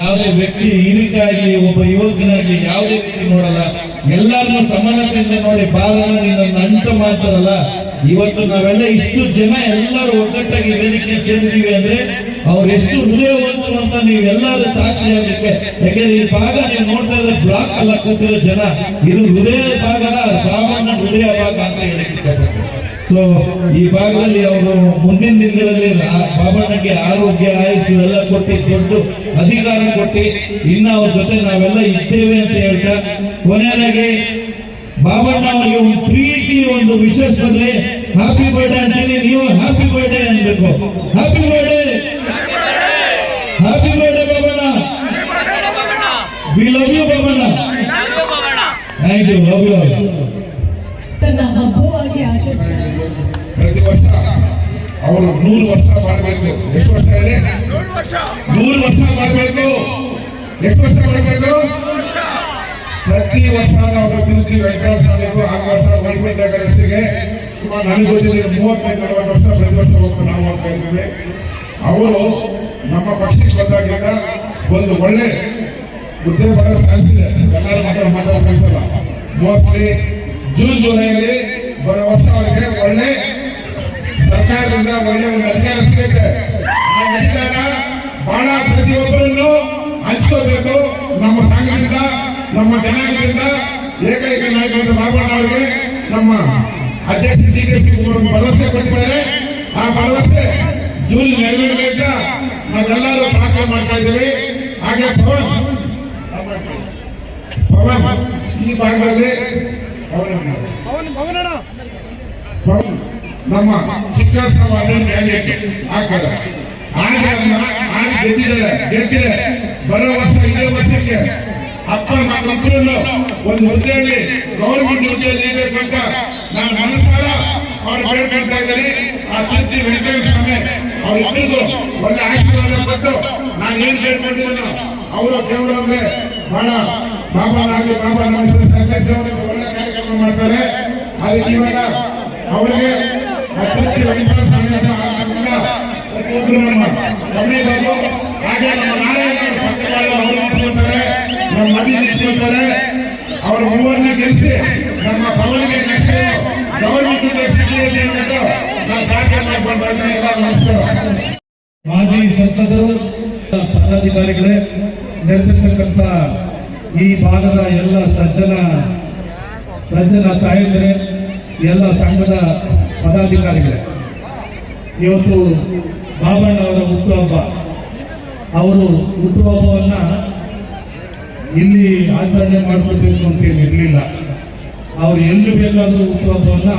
ಯಾವುದೇ ವ್ಯಕ್ತಿ ಈ ರೀತಿಯಾಗಿ ಒಬ್ಬ ಯುವಕನಾಗಿ ಯಾವುದೇ ರೀತಿ ನೋಡಲ್ಲ, ಎಲ್ಲರನ್ನೂ ಸಮಾನತೆಯಿಂದ ನೋಡಿ ಬಾಲನ ನಂಟು ಮಾಡ್ತಾರಲ್ಲ, ಇವತ್ತು ನಾವೆಲ್ಲ ಇಷ್ಟು ಜನ ಎಲ್ಲರೂ ಒಗ್ಗಟ್ಟಾಗಿ ವೇದಿಕೆ ಸೇರಿದೀವಿ ಅಂದ್ರೆ ಅವ್ರು ಎಷ್ಟು ಹೃದಯವಂತರು ಅಂತ ನೀವೆಲ್ಲರೂ ಸಾಕ್ಷಿ ಆಗಲಿಕ್ಕೆ. ಯಾಕಂದ್ರೆ ಈ ಭಾಗ ನೀವು ನೋಡ್ತಾ ಇದ್ರೆ ಬ್ಲಾಕ್ ಅಲ್ಲ ಕೂತಿರೋ ಜನ. ಇದು ಹೃದಯ ಭಾಗ ಸಾಮಾನ್ಯ ಹೃದಯ ಭಾಗ ಅಂತ ಹೇಳಕ್ಕೆ ಇಷ್ಟಪಡ್ತೀನಿ ಸೊ ಈ ಭಾಗದಲ್ಲಿ ಅವರು ಮುಂದಿನ ದಿನಗಳಲ್ಲಿ ಬಾಬಣ್ಣಗೆ ಆರೋಗ್ಯ ಆಯುಷು ಎಲ್ಲ ಕೊಟ್ಟು ದೊಡ್ಡ ಅಧಿಕಾರ ಕೊಟ್ಟು ಇನ್ನ ಅವ್ರ ಜೊತೆ ನಾವೆಲ್ಲ ಇದ್ದೇವೆ ಅಂತ ಹೇಳ್ತಾ ಕೊನೆಯದಾಗಿ ಬಾಬಣ್ಣ ಅವರಿಗೆ ಒಂದು ಪ್ರೀತಿ ಒಂದು ವಿಶೇಷ ಬಂದ್ರೆ ಹ್ಯಾಪಿ ಬರ್ಡೇ ಅಂತೀನಿ. ನೀವು ಹ್ಯಾಪಿ ಬರ್ಡೇ ಅನ್ಬೇಕು. Happy birthday happy birthday Babanna! We love you Babanna. Thank you love you ಪ್ರತಿ ವರ್ಷ ಅವರು ನೂರು ವರ್ಷ ಮಾಡಬೇಕು ಎಷ್ಟು ವರ್ಷ ಹೇಳಿ ನೂರು ವರ್ಷ ಮಾಡಬೇಕು ಎಷ್ಟು ವರ್ಷ ಮಾಡಬೇಕು ಪ್ರತಿ ವರ್ಷ ನಾವು ತಿರುಗಿ ವೆಂಕಟೇಶ ಆರು ವರ್ಷ ವೈಕುಂಠ ಗಣೇಶಿಗೆ ಸುಮಾರು ನನಗೆ ಮೂವತ್ತೈದು ವರ್ಷ ಪ್ರತಿ ವರ್ಷ ಹೋಗ್ತಾ ನಾವು ಅಂತ ಇದ್ದೇವೆ ಅವರು ನಮ್ಮ ಪಕ್ಷಕ್ಕೆ ಬಂದಾಗಿಂದ ಒಂದು ಒಳ್ಳೆ ಉದ್ಯೋಗ ಸಾಧಿಸಿದೆ ಎಲ್ಲರೂ ಮಾತ್ರ ಮಾತಾಡ ಕಳಿಸಲ್ಲ ಮೋಸ್ಟ್ಲಿ ಜೂನ್ ಜುಲೈಯಲ್ಲಿ ಬರೋ ವರ್ಷ ಅವರಿಗೆ ಒಳ್ಳೆ ಸರ್ಕಾರದಿಂದ ಒಳ್ಳೆ ಒಂದು ಅಧಿಕಾರ ಸಿಗುತ್ತೆ. ಆ ಅಧಿಕಾರ ಬಹಳ ಪ್ರತಿಯೊಬ್ಬರನ್ನು ಹಂಚ್ಕೋಬೇಕು ನಮ್ಮ ಸಂಘದಿಂದ, ನಮ್ಮ ಜನಾಂಗದಿಂದ, ಏಕೈಕ ನಾಯಕರು ಬಾಬಣ್ಣ ಅವರಿಗೆ ನಮ್ಮ ಅಧ್ಯಕ್ಷ ಜಿ ಕೆ ಭರವಸೆ ಕೊಟ್ಟಿದ್ದಾರೆ. ಆ ಭರವಸೆ ಜೂನ್ ನೆರವೇರಿದ ನಾವೆಲ್ಲರೂ ಪ್ರಾರ್ಥನೆ ಮಾಡ್ತಾ ಇದ್ದೀವಿ. ಹಾಗೆ ಪವನ್ ಪವನ್, ಈ ಭಾಗದಲ್ಲಿ ನಮ್ಮ ಶಿಕ್ಷಣ ಗೆದ್ದಿದ್ದಾರೆ ಬರೋ ವರ್ಷ, ಇದೇ ವರ್ಷಕ್ಕೆ ಅಪ್ಪ ಮಕ್ಕಳನ್ನು ಒಂದು ಹುದ್ದೆಯಲ್ಲಿ ಗೌರ್ಮೆಂಟ್ ಹುದ್ದೆಯಲ್ಲಿ ಇರಬೇಕಂತ ನಾನು ಮನಸ್ಸಾರ ಅವ್ರು ಬೇಡ್ಕೊಳ್ತಾ ಇದ್ದೀನಿ ಆ ತಿರುತಿ ವೆಂಕಟೇಶ್ವರ ಅವರಿಬ್ಬರಿಗೂ ಒಳ್ಳೆ ಆಶೀರ್ವಾದ ಕೊಟ್ಟು ನಾನು ಏನ್ ಬೇಡ್ಕೊಂಡಿದ್ದೀನೋ ಅವರು ದೇವರವ್ರೆ ಬಹಳ ಬಾಬಾ ನಾಗಿ ಬಾಬಾ ನಮ್ಮ ಮಾಡ್ತಾರೆ ಅದಕ್ಕೆ ಅವರಿಗೆ. ನಮ್ಮ ನಾರಾಯಣ ಅವರು ನಮ್ಮ ಮದಿ ನಿಂತ್ಕೊಳ್ತಾರೆ ಅವರು ಮೂವರನ್ನ ಗೆಲ್ಲಿಸಿ ನಮ್ಮ ನಮಸ್ಕಾರ ಮಾಜಿ ಸಂಸದರು ಪದಾಧಿಕಾರಿಗಳೇ ನೆರೆದಿರ್ತಕ್ಕಂಥ ಈ ಭಾಗದ ಎಲ್ಲ ಸಜ್ಜನ ಸಜ್ಜನ ತಾಯಂದಿರೇ, ಎಲ್ಲ ಸಂಘದ ಪದಾಧಿಕಾರಿಗಳೇ, ಇವತ್ತು ಬಾಬಣ್ಣ ಅವರ ಹುಟ್ಟುಹಬ್ಬ ಅವರು ಹುಟ್ಟುಹಬ್ಬವನ್ನು ಇಲ್ಲಿ ಆಚರಣೆ ಮಾಡ್ಕೋಬೇಕು ಅಂತೇನು ಇರಲಿಲ್ಲ. ಅವರು ಎಲ್ಲಿ ಬೇಕಾದರೂ ಹುಟ್ಟುಹಬ್ಬವನ್ನು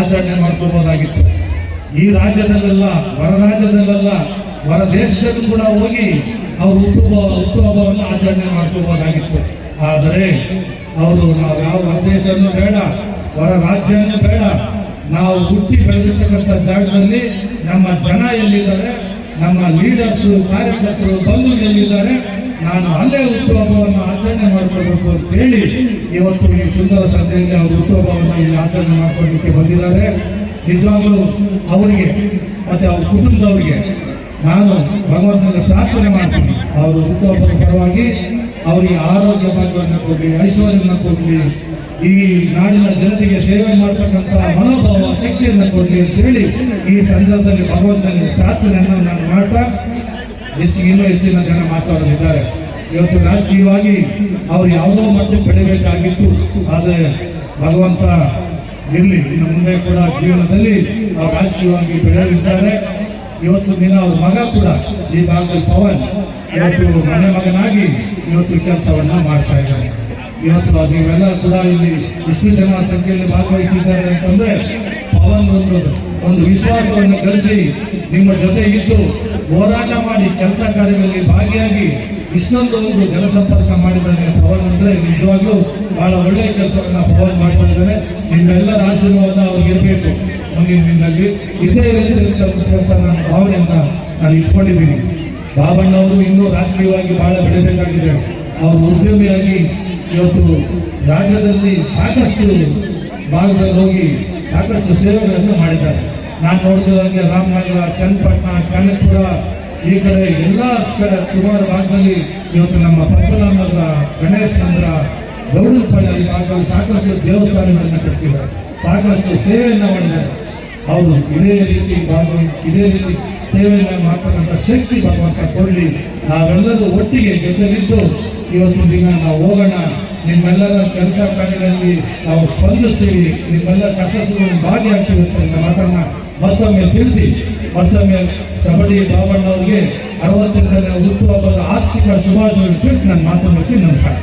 ಆಚರಣೆ ಮಾಡ್ಕೋಬೋದಾಗಿತ್ತು ಈ ರಾಜ್ಯದಲ್ಲೆಲ್ಲ, ಹೊರ ರಾಜ್ಯದಲ್ಲೆಲ್ಲ ಹೊರ ದೇಶದಲ್ಲೂ ಕೂಡ ಹೋಗಿ ಅವರು ಹುಟ್ಟುಹಬ್ಬ ಹುಟ್ಟುಹಬ್ಬವನ್ನು ಆಚರಣೆ ಮಾಡ್ಕೋಬೋದಾಗಿತ್ತು ಆದರೆ ಅವರು ನಾವು ಯಾವ ದೇಶನೂ ಬೇಡ, ಹೊರ ರಾಜ್ಯನೂ ಬೇಡ. ನಾವು ಹುಟ್ಟಿ ಬೆಳೆದಿರ್ತಕ್ಕಂಥ ಜಾಗದಲ್ಲಿ ನಮ್ಮ ಜನ ಎಲ್ಲಿದ್ದಾರೆ, ನಮ್ಮ ಲೀಡರ್ಸು ಕಾರ್ಯಕರ್ತರು ಬಂಧು ಎಲ್ಲಿದ್ದಾರೆ, ನಾನು ಅಲ್ಲೇ ಹುಟ್ಟುಹಬ್ಬವನ್ನು ಆಚರಣೆ ಮಾಡ್ಕೋಬೇಕು ಅಂತ ಹೇಳಿ ಇವತ್ತು ಈ ಸುಂದರ ಸಂತೆಯಲ್ಲಿ ಅವರು ಹುಟ್ಟುಹಬ್ಬವನ್ನು ಇಲ್ಲಿ ಆಚರಣೆ ಮಾಡ್ಕೊಳ್ಳಿಕ್ಕೆ ಬಂದಿದ್ದಾರೆ. ನಿಜವಾಗ್ಲೂ ಅವರಿಗೆ ಮತ್ತು ಅವ್ರ ಕುಟುಂಬದವರಿಗೆ ನಾನು ಭಗವಂತನ ಪ್ರಾರ್ಥನೆ ಮಾಡ್ತೀನಿ. ಅವರು ಹುಟ್ಟುಹಬ್ಬದ ಪರವಾಗಿ ಅವರಿಗೆ ಆರೋಗ್ಯ ಭಾಗ್ಯವನ್ನು ಕೊಡಲಿ, ಐಶ್ವರ್ಯವನ್ನು ಕೊಡಲಿ, ಈ ನಾಡಿನ ಜನತೆಗೆ ಸೇವೆ ಮಾಡ್ತಕ್ಕಂಥ ಮನೋಭಾವ, ಶಕ್ತಿಯನ್ನು ಕೊಡಲಿ ಅಂತ ಹೇಳಿ ಈ ಸಂದರ್ಭದಲ್ಲಿ ಭಗವಂತನ ಪ್ರಾರ್ಥನೆಯನ್ನು ನಾನು ಮಾಡ್ತಾ ಹೆಚ್ಚಿಗೆ ಇನ್ನೂ ಹೆಚ್ಚಿನ ಜನ ಮಾತಾಡಲಿದ್ದಾರೆ. ಇವತ್ತು ರಾಜಕೀಯವಾಗಿ ಅವರು ಯಾವುದೋ ಮಟ್ಟಕ್ಕೆ ಬೆಳಿಬೇಕಾಗಿತ್ತು. ಆದರೆ ಭಗವಂತ ಇರಲಿ, ಇನ್ನು ಮುಂದೆ ಕೂಡ ಜೀವನದಲ್ಲಿ ಅವರು ರಾಜಕೀಯವಾಗಿ ಬೆಳೆಯಲಿದ್ದಾರೆ. ಇವತ್ತು ದಿನ ಅವ್ರ ಮಗ ಕೂಡ ಈ ಭಾಗದಲ್ಲಿ ಪವನ್, ಇವತ್ತು ಮನೆ ಮಗನಾಗಿ ಇವತ್ತು ಕೆಲಸವನ್ನ ಮಾಡ್ತಾ ಇದ್ದಾರೆ. ಇವತ್ತು ನೀವೆಲ್ಲ ಕೂಡ ಇಲ್ಲಿ ಇಷ್ಟು ಜನ ಸಂಖ್ಯೆಯಲ್ಲಿ ಭಾಗವಹಿಸಿದ್ದಾರೆ ಅಂತಂದ್ರೆ ಪವನ್ ಒಂದು ಒಂದು ವಿಶ್ವಾಸವನ್ನು ಗಳಿಸಿ ನಿಮ್ಮ ಜೊತೆ ಇದ್ದು ಹೋರಾಟ ಮಾಡಿ ಕೆಲಸ ಕಾರ್ಯದಲ್ಲಿ ಭಾಗಿಯಾಗಿ ಇಷ್ಟೊಂದು ಒಂದು ಜನಸಂಪರ್ಕ ಮಾಡಿದ್ದಾರೆ ಪವನ್ ಅಂದ್ರೆ ನಿಜವಾಗ್ಲೂ ಬಹಳ ಒಳ್ಳೆಯ ಕೆಲಸವನ್ನ ಪವನ್ ಮಾಡ್ತಾ ಇದ್ದಾರೆ ನಿಮ್ಮೆಲ್ಲರ ಆಶೀರ್ವಾದ ಅವ್ರಿಗೆ ಇರಬೇಕು. ಮುಂದಿನ ದಿನದಲ್ಲಿ ಇದೇ ರೀತಿಯಂತ ನನ್ನ ಭಾವನೆಯನ್ನ ನಾನು ಇಟ್ಕೊಂಡಿದ್ದೀನಿ. ಬಾಬಣ್ಣವರು ಇನ್ನೂ ರಾಜಕೀಯವಾಗಿ ಬಹಳ ಬೆಳೆಯಬೇಕಾಗಿದೆ ಅವರು ಉದ್ಯಮಿಯಾಗಿ ಇವತ್ತು ರಾಜ್ಯದಲ್ಲಿ ಸಾಕಷ್ಟು ಭಾಗದಲ್ಲಿ ಹೋಗಿ ಸಾಕಷ್ಟು ಸೇವೆಗಳನ್ನು ಮಾಡಿದ್ದಾರೆ. ನಾನು ನೋಡಿದಂಗೆ ರಾಮನಗರ, ಚನ್ನಪಟ್ಟಣ ಕನಕಪುರ ಈ ಕಡೆ ಎಲ್ಲ ಸುಮಾರು ಭಾಗದಲ್ಲಿ ಇವತ್ತು ನಮ್ಮ ಪದ್ಮನಾಮದ ಗಣೇಶ್ ಚಂದ್ರ ಗೌಡನಪಳ್ಳಿ ಈ ಭಾಗದಲ್ಲಿ ಸಾಕಷ್ಟು ದೇವಸ್ಥಾನಗಳನ್ನ ಕಟ್ಟಿಸಿದ್ದಾರೆ. ಸಾಕಷ್ಟು ಸೇವೆಯನ್ನು ಮಾಡಿದ್ದಾರೆ. ಅವರು ಇದೇ ರೀತಿ ಭಾಗವಹಿ ಇದೇ ರೀತಿ ಸೇವೆಯನ್ನು ಮಾಡ್ತಕ್ಕಂಥ ಶಕ್ತಿ ಭಗವಂತ ಕೊಡಲಿ. ನಾವೆಲ್ಲರೂ ಒಟ್ಟಿಗೆ ಜೊತೆಲಿದ್ದು ಇವತ್ತು ದಿನ ನಾವು ಹೋಗೋಣ. ನಿಮ್ಮೆಲ್ಲರ ಕೆಲಸ ಕಾರ್ಯಗಳಲ್ಲಿ ನಾವು ಸ್ಪಂದಿಸ್ತೀವಿ. ನಿಮ್ಮೆಲ್ಲ ಕಷ್ಟ ಸುಖದಲ್ಲಿ ಭಾಗಿಯಾಗ್ತೀವಿ ಅಂತ ಮಾತನ್ನ ಮತ್ತೊಮ್ಮೆ ತಿಳಿಸಿ ಮತ್ತೊಮ್ಮೆ ಕಬಡ್ಡಿ ಬಾಬಣ್ಣವರಿಗೆ ಅರವತ್ತೆರಡನೇ ಹುಟ್ಟುಹಬ್ಬದ ಆರ್ಥಿಕ ಶುಭಾಶಯ ಟ್ವೀಟ್ ನನ್ನ ಮಾತಾಡೋಕ್ಕೆ ನಮಸ್ಕಾರ.